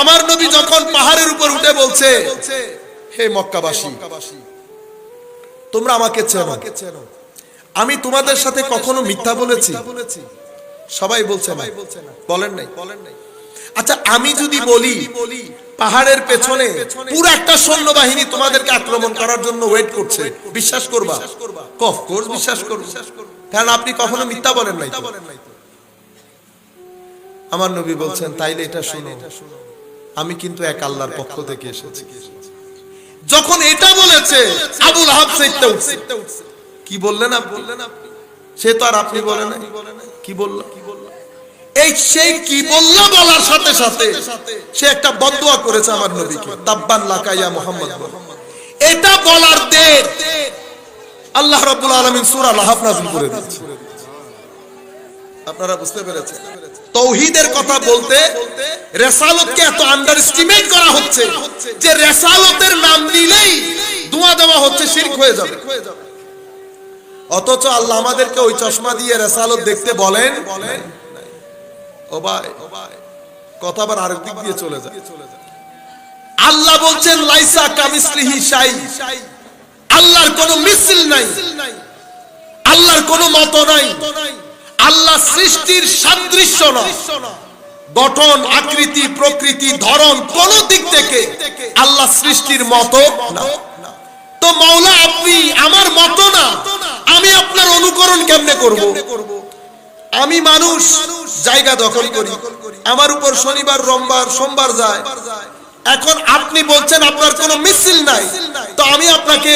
আমার নবী যখন পাহাড়ের উপর উঠে বলছে, হে মক্কাবাসী, তোমরা আমাকে চেনো। আমি তোমাদের সাথে কখনো মিথ্যা বলেছি। সবাই বলছে না। বলেন নাই। বলেন নাই আচ্ছা আমি যদি বলি, পাহাড়ের পেছনে পুরো একটা সৈন্যবাহিনী তোমাদেরকে আক্রমণ করার জন্য ওয়েট করছে, বিশ্বাস করবা? কফ কোর্স বিশ্বাস করব। কারণ আপনি কখনো মিথ্যা বলেন নাই আমার নবী বলছেন, তাইলে এটা শুনো। আমি কিন্তু এক আল্লাহর পক্ষ থেকে এসেছি। যখন এটা বলেছে, আবুল আহাব সেইটা উঠছে। কি বললেন আপনি? সে তো আর আপনি বলেন নাই। কি বলল? এই সেই কি বলল বলার সাথে সাথে সে একটা বদুয়া করেছে আমার নবীকে। তাব্বান লাকাইয়া মোহাম্মদ এটা বলার দের। আল্লাহ রাব্বুল আলামিন সূরা লাহাব নাযিল করে দিয়েছে। আপনারা বুঝতে পেরেছেন? তৌহিদের কথা বলতে রেসালতকে এত আন্ডার এস্টিমেট করা হচ্ছে যে রেসালতের নাম নিলেই ধোঁয়া দেওয়া হচ্ছে, শিরক হয়ে যাবে। অথচ আল্লাহ আমাদেরকে ওই চশমা দিয়ে রেসালত দেখতে বলেন, ও ভাই, কথা আবার আরেক দিক দিয়ে চলে যায়। আল্লাহ বলছেন, লাইসা কামিসলিহি শাই, আল্লাহর কোনো মিছিল নাই, আল্লাহর কোনো মত নাই। আল্লাহ সৃষ্টির সাদৃশ্য না গঠন, আকৃতি, প্রকৃতি, ধরন কোন দিক থেকে আল্লাহ সৃষ্টির মতো না। তো মাওলা, আপনি আমার মতো না। আমি আপনার অনুকরণ কেমনে করব? আমি মানুষ, জায়গা দখল করি। আমার উপর শনিবার, রোববার, সোমবার যায়। এখন আপনি বলছেন আপনার কোনো মিছিল নাই। তো আমি আপনাকে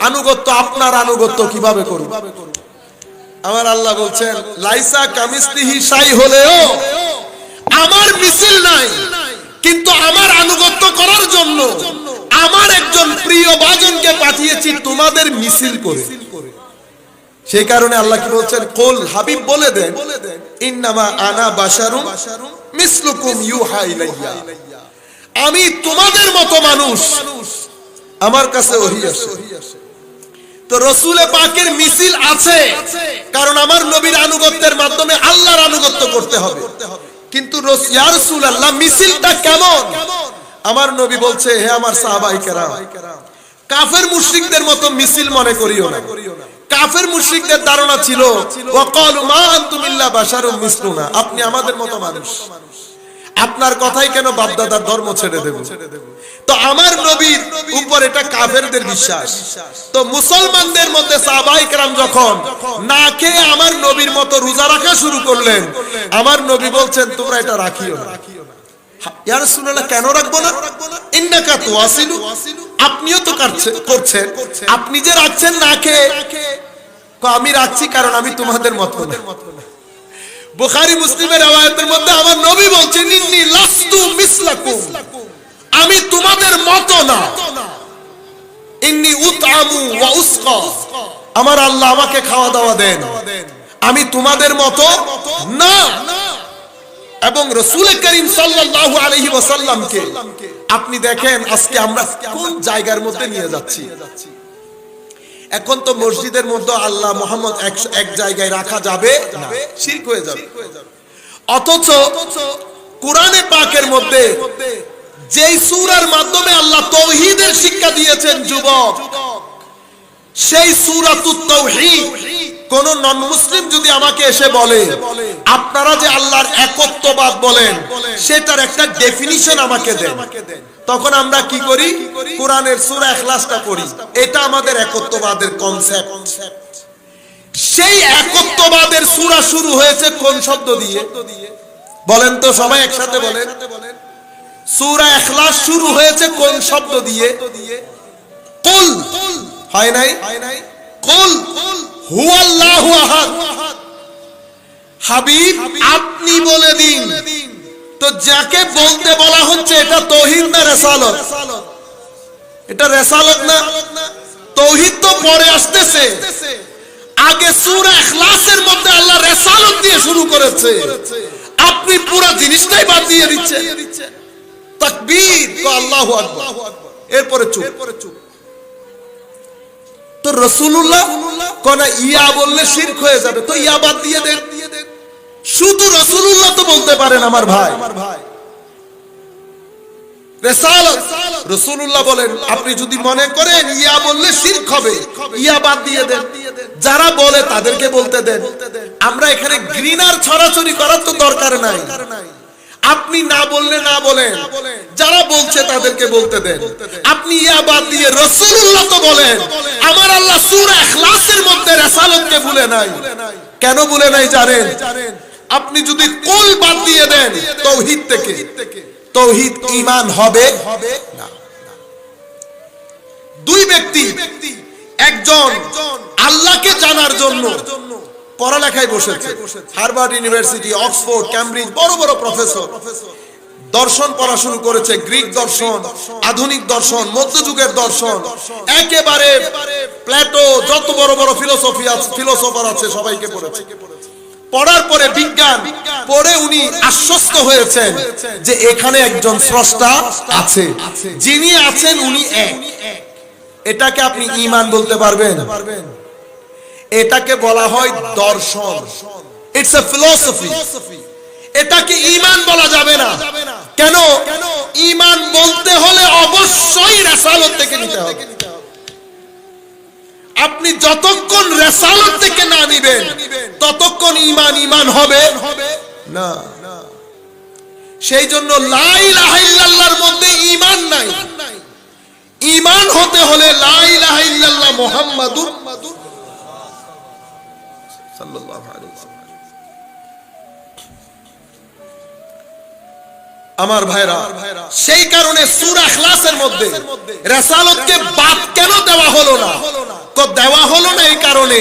আনুগত্য, আপনার আনুগত্য কীভাবে করব? আমার আল্লাহ বলছেন, লাইসা কামিস্তিহি সাই হলেও আমার মিছিল নাই, কিন্তু আমার আনুগত্য করার জন্য আমার একজন প্রিয় বাজনকে পাঠিয়েছি তোমাদের মিছিল করে। সেই কারণে আল্লাহ কি বলছেন, কোল হাবিব বলে দেন, ইন্নামা আনা বাশারুম মিসলুকুম ইউহা ইলাইয়া। আমি তোমাদের মতো মানুষ, আমার কাছে ওহি আসে তো রসুলে পাকের মিছিল আছে। কারণ আমার নবীর আনুগত্যের মাধ্যমে আল্লাহর আনুগত্য করতে হবে। কিন্তু রস- ইয়া রাসূলুল্লাহ, মিছিলটা কেমন? আমার নবী বলছে, হে আমার সাহাবাই কেরাম, কাফের মুশরিকদের মতো মিছিল মনে করিও না। কাফের মুশরিকদের ধারণা ছিল ওয়াকালু মা আনতুম ইল্লা বাশারুম মিসলুনা আপনি আমাদের মতো মানুষ। আপনার কথাই কেন বাপদাদার ধর্ম ছেড়ে দেব? তো আমার নবীর উপর এটা কাফেরদের বিশ্বাস। তো মুসলমানদের মধ্যে সাহবাইকরাম যখন না খেয়ে আমার নবীর মতো রোজা রাখা শুরু করলেন, আমার নবী বলছেন, তোমরা এটা রাখিও না। আপনি যে রাখছেন না খেয়ে আমি রাখছি কারণ আমি তোমাদের মত বুখারী মুসলিমের রওয়ায়াতের মধ্যে আমার নবী বলছেন, ইন্নী লাস্তু মিসলাকুম। আমি তোমাদের মতো না। ইন্নী উতআমু ওয়া উসকা। আমার আল্লাহ আমাকে খাওয়া দাওয়া দেন। আমি তোমাদের মতো না। এবং রসুল করিম সাল্লাল্লাহু আলাইহি ওয়াসাল্লামকে, আপনি দেখেন আজকে আমরা কোন জায়গার মধ্যে নিয়ে যাচ্ছি? এখন তো মসজিদের মধ্যে আল্লাহ মোহাম্মদ এক- জায়গায় রাখা যাবে শিরক হয়ে যাবে। অথচ কোরআনে পাকের মধ্যে যেই সূরার মাধ্যমে আল্লাহ তৌহিদের শিক্ষা দিয়েছেন যুবক, সেই কোন নন মুসলিম যদি আমাকে এসে বলে, আপনারা যে আল্লাহর একত্ববাদ বলেন, সেটার একটা ডেফিনিশন আমাকে দেন। তখন আমরা কি করি? কোরআনের সূরা ইখলাসটা পড়ি। এটা আমাদের একত্ববাদের কনসেপ্ট সেই একত্ববাদের সূরা শুরু হয়েছে কোন শব্দ দিয়ে? বলেন তো সবাই একসাথে বলেন। সূরা ইখলাস শুরু হয়েছে কোন শব্দ দিয়ে? কুল। হয় নাই? কুল। হুয়াল্লাহু আহাদ। হাবিব, আপনি বলে দিন। তো যাকে বলতে বলা হচ্ছে এটা তৌহিদ না রেসালত? এটা রেসালত না? তৌহিদ তো পরে আসতেছে। আগে সূরা ইখলাসের মধ্যে আল্লাহ রেসালত দিয়ে শুরু করেছে। আপনি পুরো জিনিসটাই বাদ দিয়ে দিচ্ছেন। তাকবীর তো আল্লাহু আকবার। এরপরে চুপ। তো রসুল্লাহ কোন ইয়া বললে শিরক হয়ে যাবে। তো ইয়া বাদ দিয়ে দেন। শুধু রসুল্লাহ তো বলতে পারেন আমার ভাই। আপনি যারা না বললে না বলেন। যারা বলছে তাদেরকে বলতে দেন। আপনি ইয়া বাদ দিয়ে রসুল্লাহ তো বলেন। আমার আল্লাহ সূরা ইখলাসের মধ্যে রেসালতকে ভুলে নাই। কেন ভুলে নাই জানেন? আপনি যদি কুল বাদ দিয়ে দেন, তৌহিদ থেকে। তৌহিদ ঈমান হবে? না। দুই ব্যক্তি, একজন আল্লাহকে জানার জন্য পড়ালেখায় বসেছে। হার্ভার্ড ইউনিভার্সিটি, অক্সফোর্ড ক্যামব্রিজ বড় বড় প্রফেসর। দর্শন পড়া শুরু করেছে, গ্রিক দর্শন, আধুনিক দর্শন, মধ্যযুগের দর্শন। একেবারে প্ল্যাটো, যত বড় বড় ফিলোসফি আছে, ফিলোসফার আছে, সবাইকে পড়েছে। পড়ার পরে বিজ্ঞান, পড়ে উনি আশ্বস্ত হয়েছেন যে এখানে একজন স্রষ্টা আছে। যিনি আছেন উনি এক। এটাকে আপনি ঈমান বলতে পারবেন? এটাকে বলা হয় দর্শন। ইটস এ ফিলোসফি এটাকে ইমান বলা যাবে না। কেন? ইমান বলতে হলে অবশ্যই রেসালত থেকে নিতে হবে। আপনি যতক্ষণ রেসালত থেকে না নিবেন, ততক্ষণ ঈমান ঈমান হবে? না। সেই জন্য মধ্যে ঈমান নাই। ঈমান হতে হলে আমার ভাইরা, সেই কারণে সূরা ইখলাসের মধ্যে রিসালাতকে বাদ কেন দেওয়া হলো না? তো দেওয়া হলো না এই কারণে।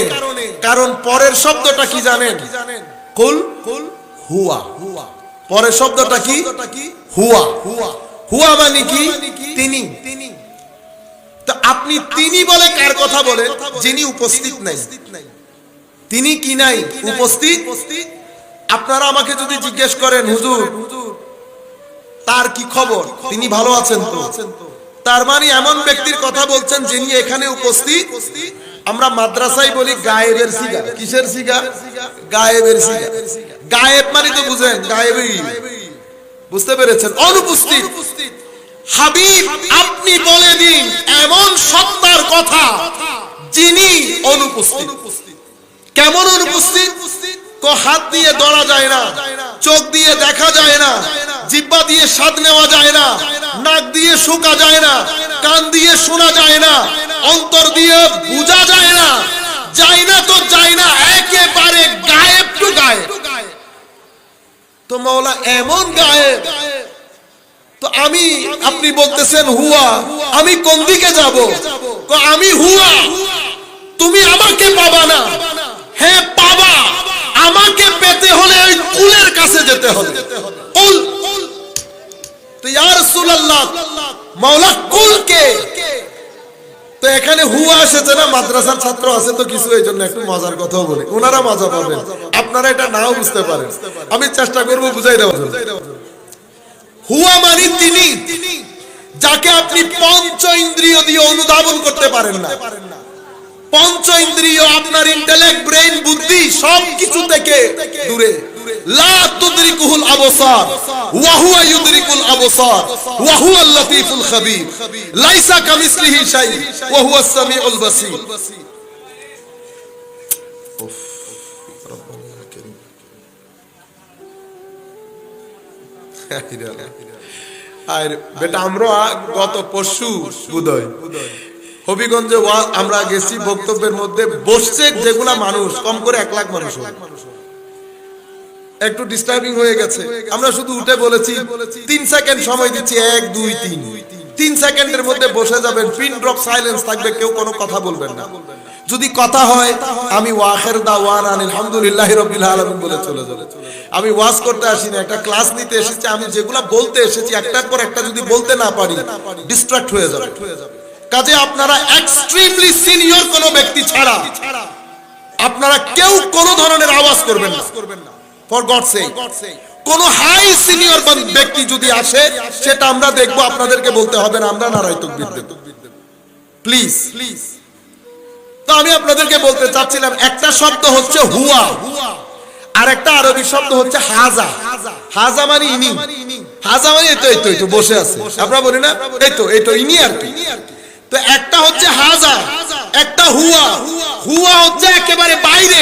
কারণ পরের শব্দটা কি জানেন? কুল কুল হুয়া। হুয়া পরের শব্দটা কি? হুয়া হুয়া। হুয়া মানে কি? তিনি। তো আপনি তিনি বলে কার কথা বলেন? যিনি উপস্থিত নাই। তিনি কি নাই? উপস্থিত? আপনারা আমাকে যদি জিজ্ঞেস করেন, হুজুর, তার কি খবর? তিনি ভালো আছেন তো? তার মানে এমন ব্যক্তির কথা বলছেন যিনি এখানে উপস্থিত। আমরা মাদ্রাসায় বলি গায়েবের সিগা। কিসের সিগা? গায়েবের সিগা। গায়েব মানে তো বুঝেন গায়েবই বুঝতে পেরেছেন? অনুপস্থিত। হাবিব, আপনি বলে দিন, এমন সত্তার কথা যিনি অনুপস্থিত। কেমন অনুপস্থিত? তো হাত দিয়ে ধরা যায় না, চোখ দিয়ে দেখা যায় না, জিব্বা দিয়ে স্বাদ নেওয়া যায় না শোকা যায় না, কান দিয়ে শোনা যায় না, অন্তর দিয়ে বোঝা যায় না যায় না তো যায় না, একেবারে গায়েব টু গায়েব। তো মাওলা, এমন গায়েব। তো আমি, আপনি বলতেছেন হুয়া, আমি কোন দিকে যাব? তো আমি হুয়া, তুমি আমাকে পাবা না। হ্যাঁ পাবা, আমাকে পেতে হলে ওই কুলের কাছে যেতে হবে। কুল। তো ইয়া রাসূলুল্লাহ মাওলা কুলকে তো এখানে না, মাদ্রাসার ছাত্র আছে তো কিছু, এই জন্য একটু মজার কথাও বলি। ওনারা মজা পাবেন। আপনারা এটা নাও বুঝতে পারেন। আমি চেষ্টা করব বুঝাই দেওয়ার হুয়া মানে তিনি, যাকে আপনি পঞ্চ ইন্দ্রিয় দিয়ে অনুধাবন করতে পারেন না। পঞ্চ ইন্দ্রিয়, আপনার ইন্টেলেক্ট ব্রেইন বুদ্ধি সব কিছু থেকে দূরে। লা তুদরিকুহুল আবসার উফ রব্বানা কারীম আর বেটা আমরা গত পরশু বুধয় হবিগঞ্জে আমরা গেছি বক্তব্যের মধ্যে, বসছে যেগুলা মানুষ, কম করে এক লাখ মানুষ। একটু ডিস্টার্বিং হয়ে গেছে। আমরা শুধু উঠে বলেছি, তিন সেকেন্ড সময় দিচ্ছি, এক, দুই, তিন। তিন সেকেন্ডের মধ্যে বসে যাবেন পিন ড্রপ সাইলেন্স থাকবে, কেউ কোনো কথা বলবেন না। যদি কথা হয়, আমি ওয়াখের দা ওয়ান আলহামদুলিল্লাহ রবিল আলমিন বলে চলে যাবে। আমি ওয়াজ করতে আসি না, একটা ক্লাস নিতে এসেছি, আমি যেগুলা বলতে এসেছি, একটার পর একটা যদি বলতে না পারি ডিস্ট্রাক্ট হয়ে যাবে। কাজে আপনারা এক্সট্রিমলি সিনিয়র কোন ব্যক্তি ছাড়া, আপনারা কেউ কোনো ধরনের আওয়াজ করবেন না। ফর গড সে কোন হাই সিনিয়র ব্যক্তি যদি আসে সেটা আমরা দেখব আপনাদেরকে বলতে হবে না আমরা নারাই তকবীর দেব। প্লিজ প্লিজ তো আমি আপনাদেরকে বলতে চাচ্ছিলাম একটা শব্দ হচ্ছে হুয়া আর একটা আরবি শব্দ হচ্ছে হাজা। হাজা। মানে ইনি। হাজা মানে এই তো এই তো এই তো বসে আছে আমরা বলি না এই তো এই তো ইনি আর কি। তো একটা হচ্ছে হাজা একটা হুয়া। হুয়া। হচ্ছে একেবারে বাইরে।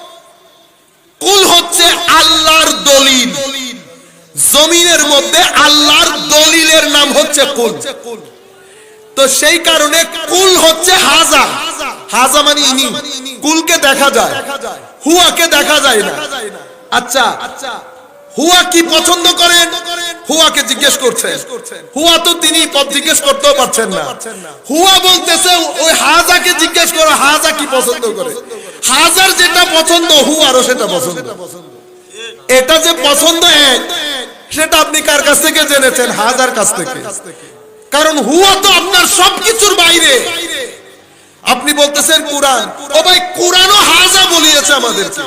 কুল হচ্ছে আল্লাহর দলিল। জমিনের মধ্যে আল্লাহর দলিলের নাম হচ্ছে কুল। তো সেই কারণে কুল হচ্ছে হাজা। হাজা মানে ইনি। কুলকে দেখা যায়। হুয়াকে দেখা যায় না। আচ্ছা হুয়া কি পছন্দ করেন? হুয়াকে জিজ্ঞেস করছেন। হুয়া তো তিনি জিজ্ঞেস করতেও পারছেন না। হুয়া বলতেছে, ওই হাজাকে জিজ্ঞেস করো, হাজা কি পছন্দ করে? হাজার যেটা পছন্দ হুয়ারও সেটা পছন্দ। এটা যে পছন্দ এক, সেটা আপনি কার কাছ থেকে জেনেছেন? হাজার কাছ থেকে। কারণ হুয়া তো আপনার সবকিছুর বাইরে। আপনি বলতেছেন কোরআন। ও ভাই, কোরআনও হাজা বলিয়েছে আমাদেরকে।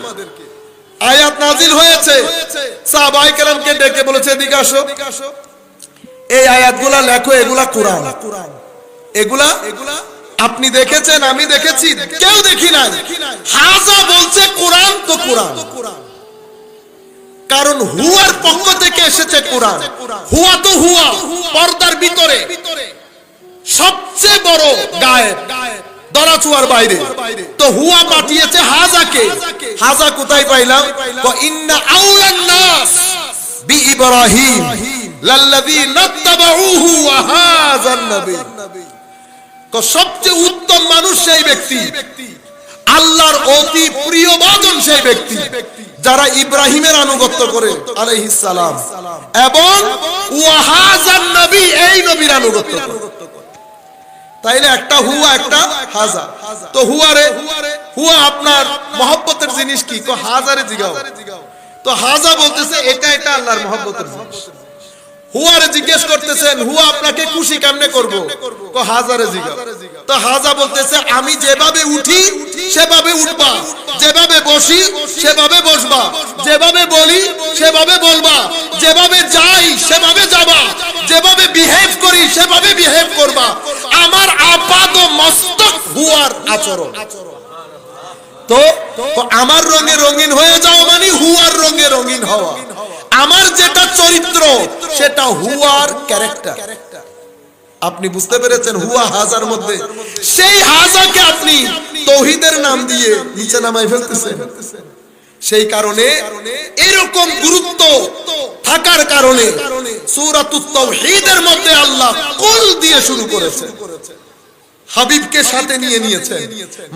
আয়াত নাজিল হয়েছে। সাহাবায়ে কেরামকে ডেকে বলেছে, এদিকে আসো। এই আয়াতগুলা লেখো, এগুলা কোরআন। এগুলা এগুলা আপনি দেখেছেন, আমি দেখেছি, কেউ দেখি নাই। হাজা বলছে, কোরআন তো কোরআন। কারণ হুয়ার পক্ষ থেকে এসেছে কোরআন। হুয়া তো হুয়া, পর্দার ভিতরে। সবচেয়ে বড় গায়েব, দরাচুয়ার বাইরে। তো হুয়া পাঠিয়েছে হাজাকে। হাজা কোথায় পাইলাম? ইন্না আউলান নাস বি ইব্রাহিম, লাল্লাযী নাত্তাবাউহু ওয়া হাযান নবী। ক সবচেয়ে উত্তম মানুষ সেই ব্যক্তি। আল্লাহর অতি প্রিয় বাদন সেই ব্যক্তি, যারা ইব্রাহিমের আনুগত্য করে, আলাইহিস এবং ওয়াহাজান নবী এই নবীর আনুগত্য করে। তাইলে একটা হুয়া, একটা হাজা। তো হুয়ারে, হুয়া আপনার মহব্বতের জিনিস কি? কো হাজারে জিগাও। তো হাজা বলতেছে, এটা এটা আল্লাহর মহব্বতের জিনিস। হুয়ারে জিজ্ঞেস করতেছেন, হুয়া, আপনাকে খুশি কেমনে করব? হাজারে জিগাও তো হাজা বলতেছে, আমি যেভাবে উঠি, সেভাবে উঠবা। যেভাবে বসি, সেভাবে বসবা। যেভাবে বলি, সেভাবে বলবা। যেভাবে যাই, সেভাবে যাবা। যেভাবে বিহেভ করি, সেভাবে বিহেভ করবা। আমার আপাদ মস্তক হুয়ার আচরণ। তো আমার রঙে রঙিন হয়ে যাও মানে হুয়ার রঙে রঙিন হওয়া। আমার যেটা চরিত্র, সেটা হুয়ার ক্যারেক্টার আপনি বুঝতে পেরেছেন হুয়া হাজার মধ্যে? সেই হাজাকে আপনি তৌহিদের নাম দিয়ে নিচে নামাই ফেলতেছেন। সেই কারণে এরকম গুরুত্ব থাকার কারণে তাওহীদের মধ্যে আল্লাহ কুল দিয়ে শুরু করেছে হাবিবকে সাথে নিয়ে নিয়েছেন।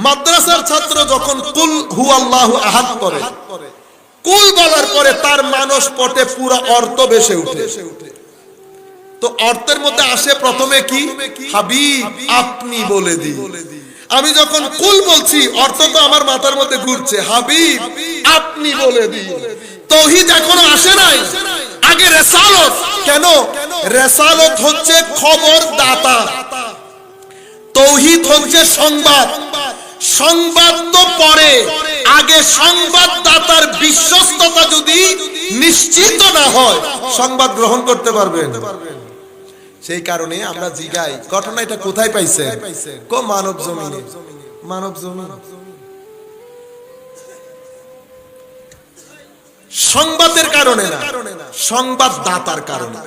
মাদ্রাসার ছাত্র যখন কুল হু আল্লাহু আহাদ করে কুল বলার পরে তার মানস পটে পুরো অর্থ ভেসে উঠে। তো অর্থের মধ্যে আসে প্রথমে কি? হাবিব, আপনি বলে দি আমি যখন কুল বলছি, অর্থ তো আমার মাথার মধ্যে ঘুরছে। হাবিব, আপনি বলে দি তৌহিদ এখনও আসে নাই। আগে রেসালত। কেন? রেসালত হচ্ছে খবর দাতা তৌহিদ হচ্ছে সংবাদ। সংবাদ তো পরে আগে সংবাদদাতার বিশ্বস্ততা যদি নিশ্চিত না হয়, সংবাদ গ্রহণ করতে পারবেন। সেই কারণে আমরা জিগাই, ঘটনা এটা কোথায় পাইছে? কো মানব জমিনে। মানব জমিন। সংবাদের কারণে না, সংবাদদাতার কারণে।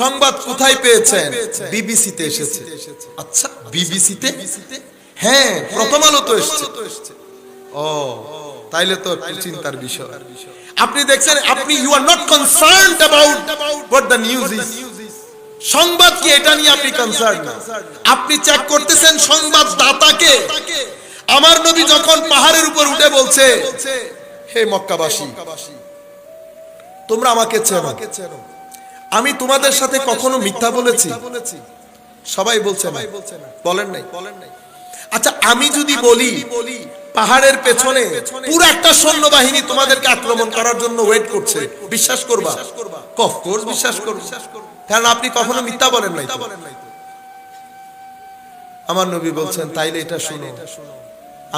সংবাদ কোথায় পেয়েছেন? বিবিসিতে এসেছে। আচ্ছা বিবিসিতে? হ্যাঁ প্রথম আলো তো এসেছে। ও তাইলে তো একটু চিন্তার বিষয়। আপনি দেখছেন আপনি you are not concerned about what the news is সংবাদ কি এটা নিয়ে আপনি কনসার্ন আপনি চেক করতেছেন সংবাদ দাতাকে। আমার নবী যখন পাহাড়ের উপর উঠে বলছে হে মক্কাবাসী তোমরা আমাকে চেনো। আমি তোমাদের সাথে কখনো মিথ্যা বলেছি। সবাই বলছে না। বলেন নাই। বলেন নাই। আচ্ছা আমি যদি বলি পাহাড়ের পেছনে পুরো একটা সৈন্যবাহিনী তোমাদেরকে আক্রমণ করার জন্য ওয়েট করছে। বিশ্বাস করবা? অফকোর্স বিশ্বাস করব। কারণ আপনি কখনো মিথ্যা বলেন নাই আমার নবী বলছেন তাইলে এটা শুনো।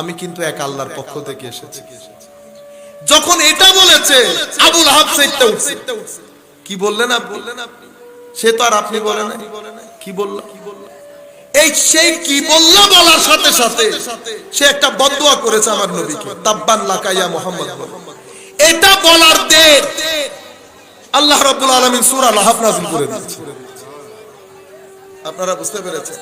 আমি কিন্তু এক আল্লাহর পক্ষ থেকে এসেছি। যখন এটা বলেছে আবুল আহাব সেইটা উঠছে। কি বললেন আপনি? বললেন আপনি? সে তো আর আপনি বলেন নাই। কি বললাম এই সেই কি বলল বলার সাথে সাথে সে একটা বদুয়া করেছে আমার নবীকে। তাব্বান লাকাইয়া মোহাম্মদ এটা বলার দের। আল্লাহ রাব্বুল আলামিন সূরা নাযিল করে দিয়েছে। আপনারা বুঝতে পেরেছেন?